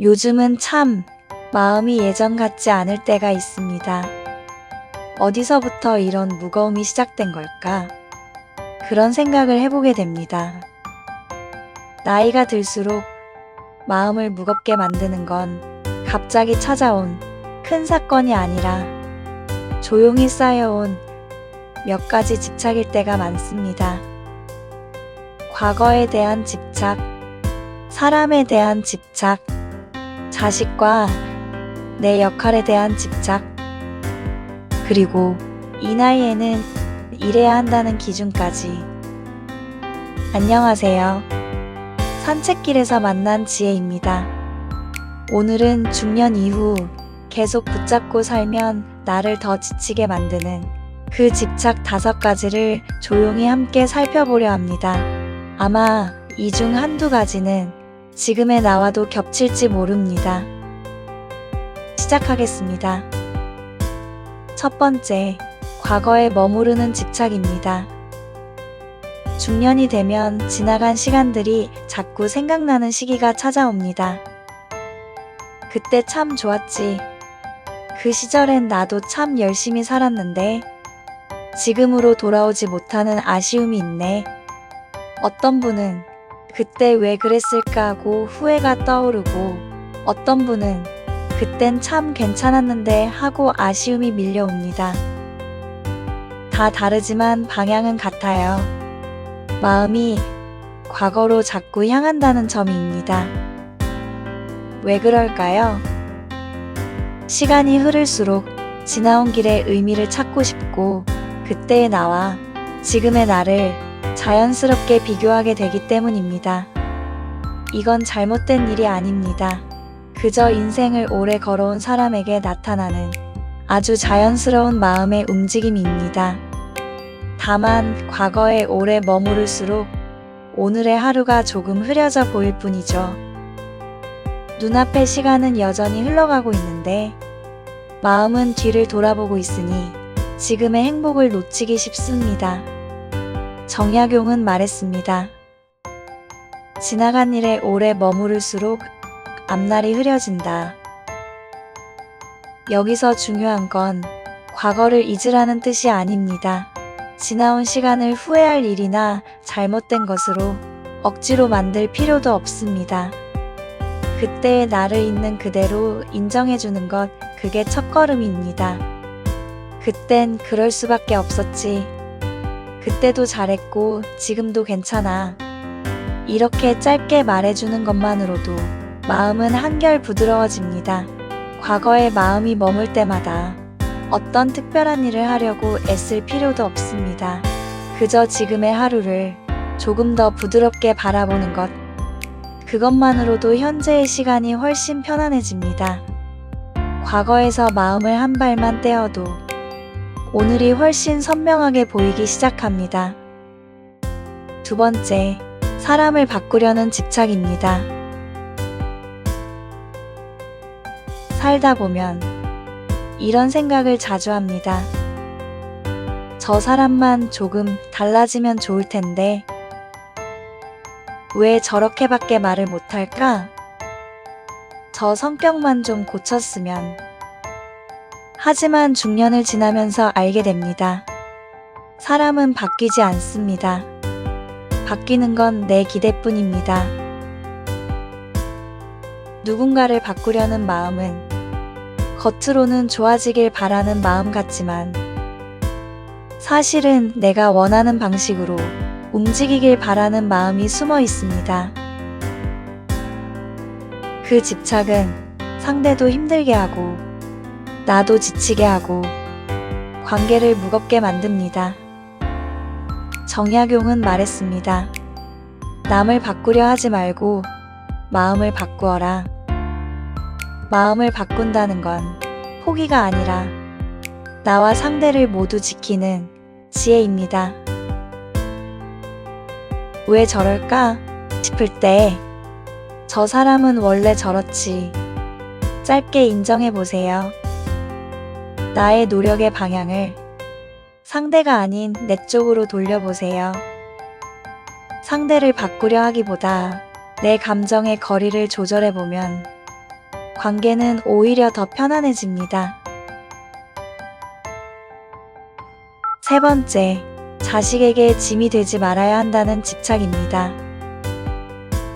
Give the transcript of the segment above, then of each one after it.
요즘은 참 마음이 예전 같지 않을 때가 있습니다. 어디서부터 이런 무거움이 시작된 걸까? 그런 생각을 해보게 됩니다. 나이가 들수록 마음을 무겁게 만드는 건 갑자기 찾아온 큰 사건이 아니라 조용히 쌓여온 몇 가지 집착일 때가 많습니다. 과거에 대한 집착, 사람에 대한 집착, 자식과 내 역할에 대한 집착, 그리고 이 나이에는 이래야 한다는 기준까지. 안녕하세요. 산책길에서 만난 지혜입니다. 오늘은 중년 이후 계속 붙잡고 살면 나를 더 지치게 만드는 그 집착 다섯 가지를 조용히 함께 살펴보려 합니다. 아마 이 중 한두 가지는 지금의 나와도 겹칠지 모릅니다. 시작하겠습니다. 첫 번째, 과거에 머무르는 집착입니다. 중년이 되면 지나간 시간들이 자꾸 생각나는 시기가 찾아옵니다. 그때 참 좋았지. 그 시절엔 나도 참 열심히 살았는데, 지금으로 돌아오지 못하는 아쉬움이 있네. 어떤 분은 그때 왜 그랬을까 하고 후회가 떠오르고, 어떤 분은 그땐 참 괜찮았는데 하고 아쉬움이 밀려옵니다. 다 다르지만 방향은 같아요. 마음이 과거로 자꾸 향한다는 점입니다. 왜 그럴까요? 시간이 흐를수록 지나온 길의 의미를 찾고 싶고 그때의 나와 지금의 나를 자연스럽게 비교하게 되기 때문입니다. 이건 잘못된 일이 아닙니다. 그저 인생을 오래 걸어온 사람에게 나타나는 아주 자연스러운 마음의 움직임입니다. 다만 과거에 오래 머무를수록 오늘의 하루가 조금 흐려져 보일 뿐이죠. 눈앞의 시간은 여전히 흘러가고 있는데 마음은 뒤를 돌아보고 있으니 지금의 행복을 놓치기 쉽습니다. 정약용은 말했습니다. 지나간 일에 오래 머무를수록 앞날이 흐려진다. 여기서 중요한 건 과거를 잊으라는 뜻이 아닙니다. 지나온 시간을 후회할 일이나 잘못된 것으로 억지로 만들 필요도 없습니다. 그때의 나를 있는 그대로 인정해주는 것, 그게 첫걸음입니다. 그땐 그럴 수밖에 없었지. 그때도 잘했고, 지금도 괜찮아. 이렇게 짧게 말해주는 것만으로도 마음은 한결 부드러워집니다. 과거에 마음이 머물 때마다 어떤 특별한 일을 하려고 애쓸 필요도 없습니다. 그저 지금의 하루를 조금 더 부드럽게 바라보는 것. 그것만으로도 현재의 시간이 훨씬 편안해집니다. 과거에서 마음을 한 발만 떼어도 오늘이 훨씬 선명하게 보이기 시작합니다. 두 번째, 사람을 바꾸려는 집착입니다. 살다 보면 이런 생각을 자주 합니다. 저 사람만 조금 달라지면 좋을 텐데, 왜 저렇게밖에 말을 못할까? 저 성격만 좀 고쳤으면. 하지만 중년을 지나면서 알게 됩니다. 사람은 바뀌지 않습니다. 바뀌는 건 내 기대뿐입니다. 누군가를 바꾸려는 마음은 겉으로는 좋아지길 바라는 마음 같지만 사실은 내가 원하는 방식으로 움직이길 바라는 마음이 숨어 있습니다. 그 집착은 상대도 힘들게 하고 나도 지치게 하고 관계를 무겁게 만듭니다. 정약용은 말했습니다. 남을 바꾸려 하지 말고 마음을 바꾸어라. 마음을 바꾼다는 건 포기가 아니라 나와 상대를 모두 지키는 지혜입니다. 왜 저럴까 싶을 때 저 사람은 원래 저렇지. 짧게 인정해 보세요. 나의 노력의 방향을 상대가 아닌 내 쪽으로 돌려보세요. 상대를 바꾸려 하기보다 내 감정의 거리를 조절해 보면 관계는 오히려 더 편안해집니다. 세 번째, 자식에게 짐이 되지 말아야 한다는 집착입니다.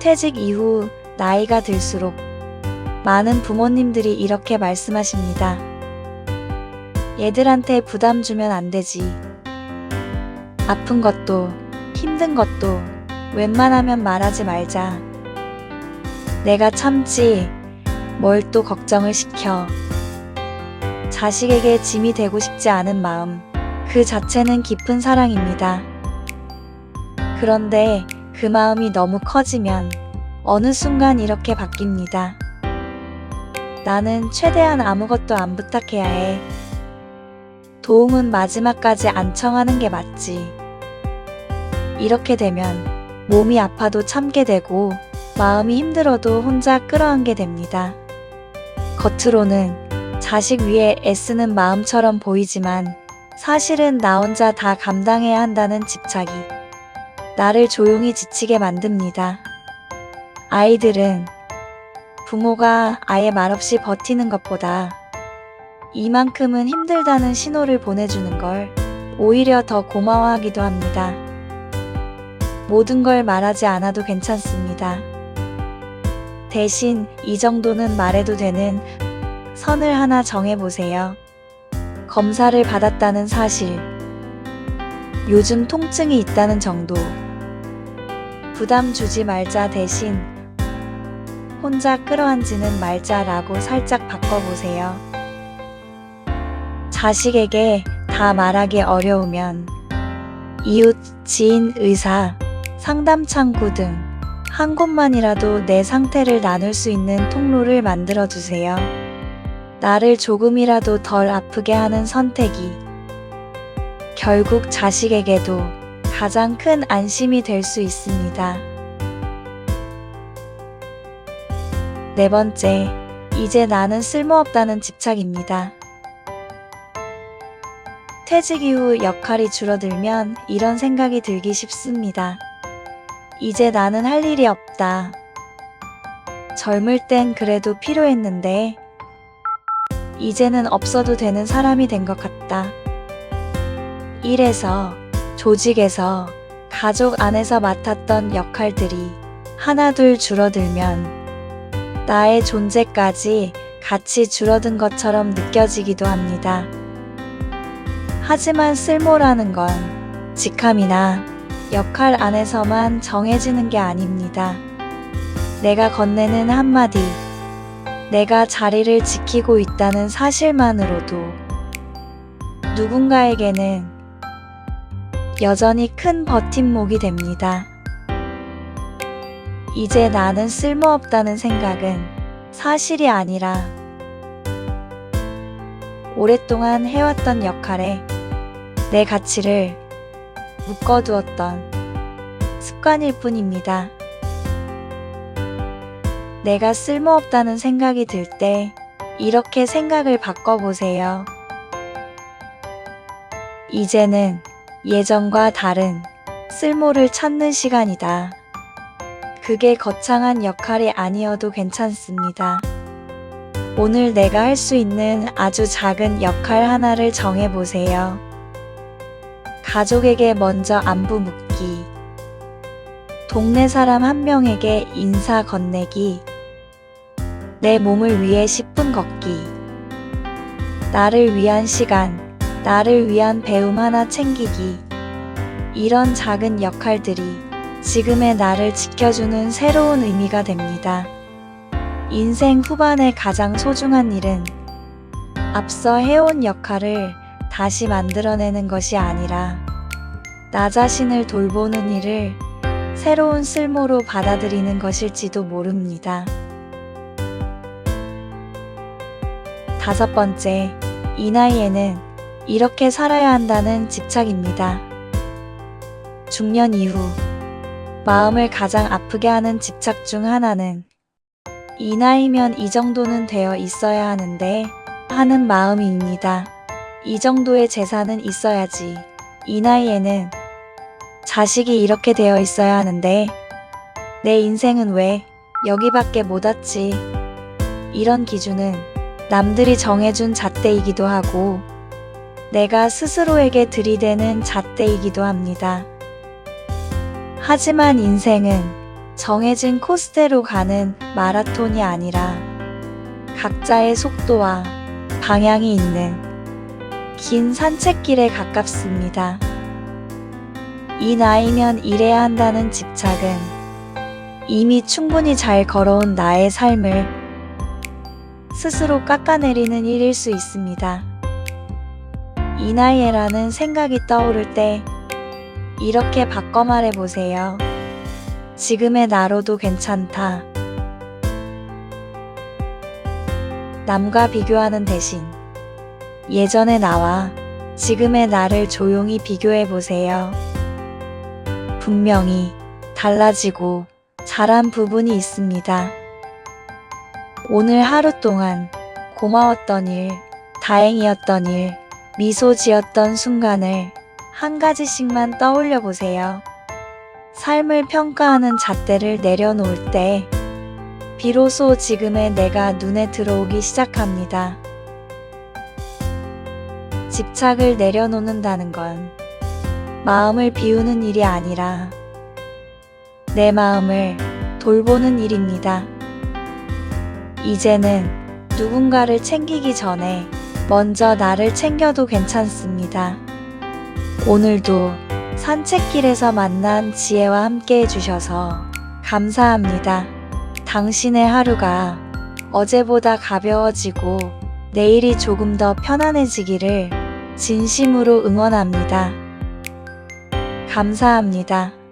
퇴직 이후 나이가 들수록 많은 부모님들이 이렇게 말씀하십니다. 얘들한테 부담 주면 안 되지. 아픈 것도 힘든 것도 웬만하면 말하지 말자. 내가 참지 뭘 또 걱정을 시켜. 자식에게 짐이 되고 싶지 않은 마음. 그 자체는 깊은 사랑입니다. 그런데 그 마음이 너무 커지면 어느 순간 이렇게 바뀝니다. 나는 최대한 아무것도 안 부탁해야 해. 도움은 마지막까지 안 청하는 게 맞지. 이렇게 되면 몸이 아파도 참게 되고 마음이 힘들어도 혼자 끌어안게 됩니다. 겉으로는 자식 위에 애쓰는 마음처럼 보이지만 사실은 나 혼자 다 감당해야 한다는 집착이 나를 조용히 지치게 만듭니다. 아이들은 부모가 아예 말없이 버티는 것보다 이만큼은 힘들다는 신호를 보내주는 걸 오히려 더 고마워하기도 합니다. 모든 걸 말하지 않아도 괜찮습니다. 대신 이 정도는 말해도 되는 선을 하나 정해보세요. 검사를 받았다는 사실. 요즘 통증이 있다는 정도. 부담 주지 말자 대신 혼자 끌어안지는 말자라고 살짝 바꿔보세요. 자식에게 다 말하기 어려우면 이웃, 지인, 의사, 상담 창구 등 한 곳만이라도 내 상태를 나눌 수 있는 통로를 만들어 두세요. 나를 조금이라도 덜 아프게 하는 선택이 결국 자식에게도 가장 큰 안심이 될 수 있습니다. 네 번째, 이제 나는 쓸모없다는 집착입니다. 퇴직 이후 역할이 줄어들면 이런 생각이 들기 쉽습니다. 이제 나는 할 일이 없다. 젊을 땐 그래도 필요했는데, 이제는 없어도 되는 사람이 된 것 같다. 일에서, 조직에서, 가족 안에서 맡았던 역할들이 하나둘 줄어들면 나의 존재까지 같이 줄어든 것처럼 느껴지기도 합니다. 하지만 쓸모라는 건 직함이나 역할 안에서만 정해지는 게 아닙니다. 내가 건네는 한마디, 내가 자리를 지키고 있다는 사실만으로도 누군가에게는 여전히 큰 버팀목이 됩니다. 이제 나는 쓸모없다는 생각은 사실이 아니라 오랫동안 해왔던 역할에 내 가치를 묶어두었던 습관일 뿐입니다. 내가 쓸모없다는 생각이 들 때 이렇게 생각을 바꿔보세요. 이제는 예전과 다른 쓸모를 찾는 시간이다. 그게 거창한 역할이 아니어도 괜찮습니다. 오늘 내가 할 수 있는 아주 작은 역할 하나를 정해보세요. 가족에게 먼저 안부 묻기. 동네 사람 한 명에게 인사 건네기. 내 몸을 위해 10분 걷기. 나를 위한 시간, 나를 위한 배움 하나 챙기기. 이런 작은 역할들이 지금의 나를 지켜주는 새로운 의미가 됩니다. 인생 후반의 가장 소중한 일은 앞서 해온 역할을 다시 만들어내는 것이 아니라 나 자신을 돌보는 일을 새로운 쓸모로 받아들이는 것일지도 모릅니다. 다섯 번째, 이 나이에는 이렇게 살아야 한다는 집착입니다. 중년 이후 마음을 가장 아프게 하는 집착 중 하나는 이 나이면 이 정도는 되어 있어야 하는데 하는 마음입니다. 이 정도의 재산은 있어야지. 이 나이에는 자식이 이렇게 되어 있어야 하는데 내 인생은 왜 여기밖에 못 왔지. 이런 기준은 남들이 정해준 잣대이기도 하고 내가 스스로에게 들이대는 잣대이기도 합니다. 하지만 인생은 정해진 코스대로 가는 마라톤이 아니라 각자의 속도와 방향이 있는 긴 산책길에 가깝습니다. 이 나이면 일해야 한다는 집착은 이미 충분히 잘 걸어온 나의 삶을 스스로 깎아내리는 일일 수 있습니다. 이 나이에라는 생각이 떠오를 때 이렇게 바꿔 말해 보세요. 지금의 나로도 괜찮다. 남과 비교하는 대신 예전의 나와 지금의 나를 조용히 비교해 보세요. 분명히 달라지고 잘한 부분이 있습니다. 오늘 하루 동안 고마웠던 일, 다행이었던 일, 미소 지었던 순간을 한 가지씩만 떠올려 보세요. 삶을 평가하는 잣대를 내려놓을 때, 비로소 지금의 내가 눈에 들어오기 시작합니다. 집착을 내려놓는다는 건 마음을 비우는 일이 아니라 내 마음을 돌보는 일입니다. 이제는 누군가를 챙기기 전에 먼저 나를 챙겨도 괜찮습니다. 오늘도 산책길에서 만난 지혜와 함께 해주셔서 감사합니다. 당신의 하루가 어제보다 가벼워지고 내일이 조금 더 편안해지기를 진심으로 응원합니다. 감사합니다.